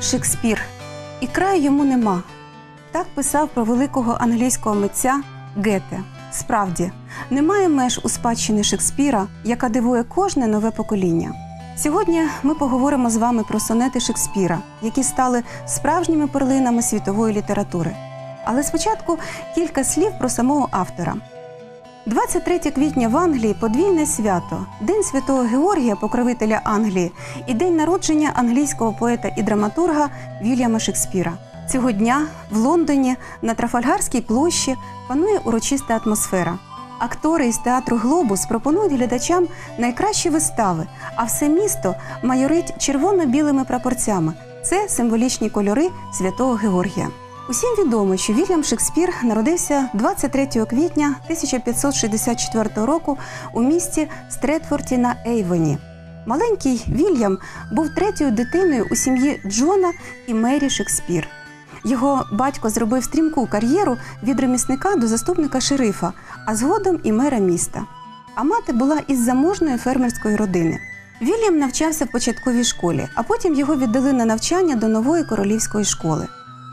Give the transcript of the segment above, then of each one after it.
Шекспір. І краю йому нема. Так писав про великого англійського митця Гете. Справді, немає меж у спадщини Шекспіра, яка дивує кожне нове покоління. Сьогодні ми поговоримо з вами про сонети Шекспіра, які стали справжніми перлинами світової літератури. Але спочатку кілька слів про самого автора. 23 квітня в Англії подвійне свято День Святого Георгія, покровителя Англії, і день народження англійського поета і драматурга Вільяма Шекспіра. Цього дня в Лондоні на Трафальгарській площі панує урочиста атмосфера. Актори із театру Глобус пропонують глядачам найкращі вистави, а все місто майорить червоно-білими прапорцями. Це символічні кольори святого Георгія. Усім відомо, що Вільям Шекспір народився 23 квітня 1564 року у місті Стретфорті на Ейвоні. Маленький Вільям був третьою дитиною у сім'ї Джона і Мері Шекспір. Його батько зробив стрімку кар'єру від ремісника до заступника шерифа, а згодом і мера міста. А мати була із заможної фермерської родини. Вільям навчався в початковій школі, а потім його віддали на навчання до нової королівської школи.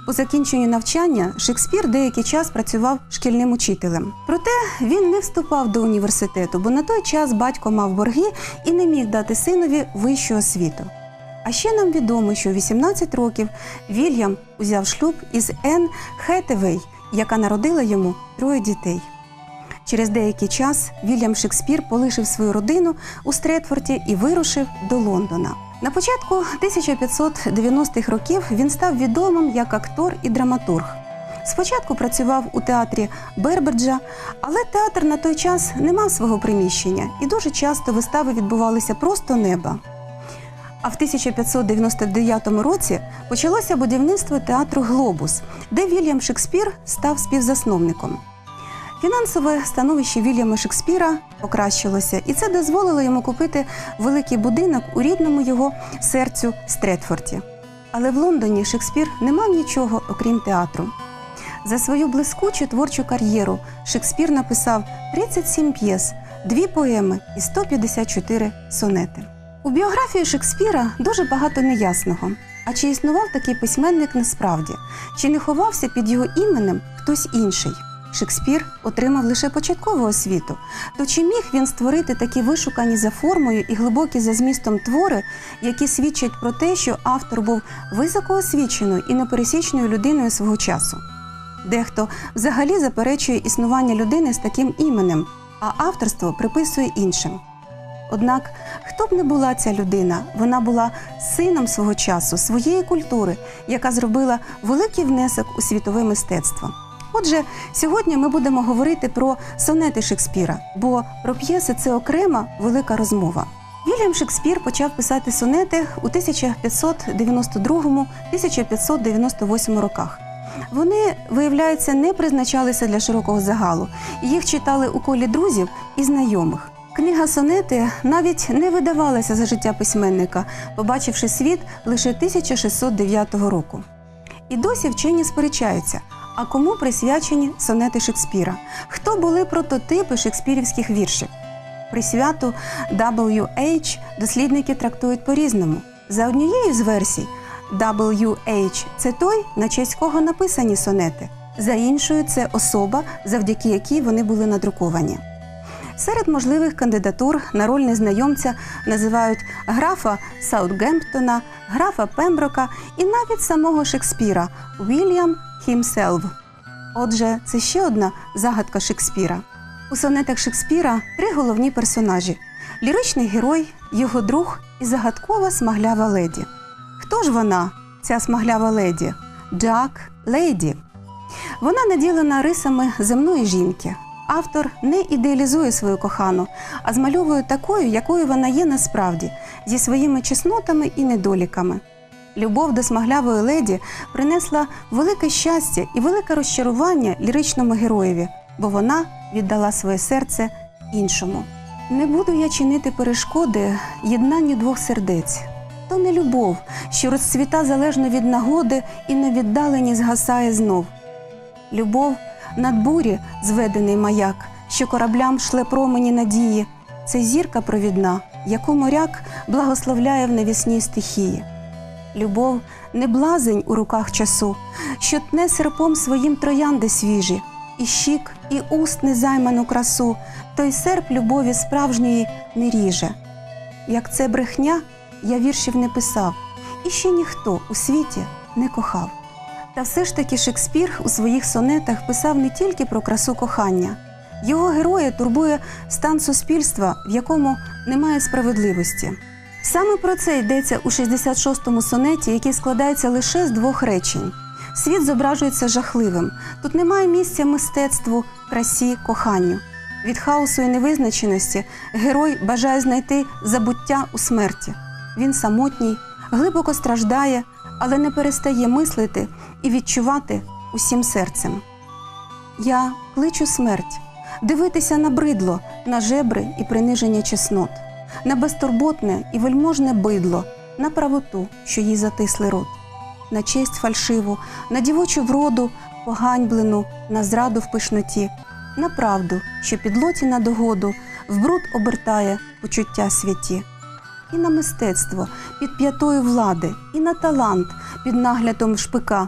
По закінченню навчання Шекспір деякий час працював шкільним учителем. Проте він не вступав до університету, бо на той час батько мав борги і не міг дати синові вищу освіту. А ще нам відомо, що у 18 років Вільям узяв шлюб із Енн Хетевей, яка народила йому троє дітей. Через деякий час Вільям Шекспір полишив свою родину у Стретфорті і вирушив до Лондона. На початку 1590-х років він став відомим як актор і драматург. Спочатку працював у театрі Берберджа, але театр на той час не мав свого приміщення, і дуже часто вистави відбувалися просто неба. А в 1599 році почалося будівництво театру Глобус, де Вільям Шекспір став співзасновником. Фінансове становище Вільяма Шекспіра покращилося, і це дозволило йому купити великий будинок у рідному його серцю Стретфорті. Але в Лондоні Шекспір не мав нічого, окрім театру. За свою блискучу творчу кар'єру Шекспір написав 37 п'єс, дві поеми і 154 сонети. У біографії Шекспіра дуже багато неясного. А чи існував такий письменник насправді? Чи не ховався під його іменем хтось інший? Шекспір отримав лише початкову освіту. То чи міг він створити такі вишукані за формою і глибокі за змістом твори, які свідчать про те, що автор був високоосвіченою і непересічною людиною свого часу? Дехто взагалі заперечує існування людини з таким іменем, а авторство приписує іншим. Однак, хто б не була ця людина, вона була сином свого часу, своєї культури, яка зробила великий внесок у світове мистецтво. Отже, сьогодні ми будемо говорити про сонети Шекспіра, бо про п'єси це окрема велика розмова. Вільям Шекспір почав писати сонети у 1592-1598 роках. Вони, виявляється, не призначалися для широкого загалу. Їх читали у колі друзів і знайомих. Книга сонети навіть не видавалася за життя письменника, побачивши світ лише 1609 року. І досі вчені сперечаються. А кому присвячені сонети Шекспіра? Хто були прототипи шекспірівських віршів? Присвяту W.H. дослідники трактують по-різному. За однією з версій, W.H. – це той, на честь кого написані сонети. За іншою, це особа, завдяки якій вони були надруковані. Серед можливих кандидатур на роль незнайомця називають графа Саутгемптона, графа Пемброка і навіть самого Шекспіра Вільям Himself. Отже, це ще одна загадка Шекспіра. У сонетах Шекспіра три головні персонажі: ліричний герой, його друг і загадкова смаглява леді. Хто ж вона, ця смаглява леді? Джак Лейді. Вона наділена рисами земної жінки. Автор не ідеалізує свою кохану, а змальовує такою, якою вона є насправді, зі своїми чеснотами і недоліками. Любов до смаглявої леді принесла велике щастя і велике розчарування ліричному героєві, бо вона віддала своє серце іншому. Не буду я чинити перешкоди єднанню двох сердець. То не любов, що розцвіта залежно від нагоди і на віддаленні згасає знов. Любов над бурі зведений маяк, що кораблям шле промені надії. Це зірка провідна, яку моряк благословляє в навісній стихії. Любов не блазень у руках часу, що тне серпом своїм троянди свіжі, і щік, і уст незайману красу, той серп любові справжньої не ріже. Як це брехня, я віршів не писав, і ще ніхто у світі не кохав. Та все ж таки Шекспір у своїх сонетах писав не тільки про красу кохання. Його героя турбує стан суспільства, в якому немає справедливості. Саме про це йдеться у 66-му сонеті, який складається лише з двох речень. Світ зображується жахливим. Тут немає місця мистецтву, красі, коханню. Від хаосу і невизначеності герой бажає знайти забуття у смерті. Він самотній, глибоко страждає, але не перестає мислити і відчувати усім серцем. Я кличу смерть, дивитися на бридло, на жебри і приниження чеснот, на безтурботне і вельможне бидло, на правоту, що їй затисли рот, на честь фальшиву, на дівочу вроду, поганьблену, на зраду в пишноті, на правду, що підлоті на догоду, в бруд обертає почуття святі, і на мистецтво під п'ятою влади, і на талант під наглядом шпика,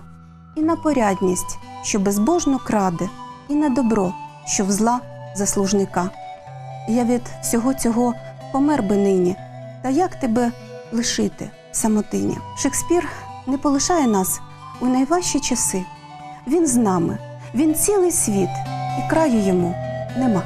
і на порядність, що безбожно краде, і на добро, що в зла заслужника. Я від всього цього помер би нині, та як тебе лишити, самотиня? Шекспір не полишає нас у найважчі часи. Він з нами, він цілий світ, і краю йому нема.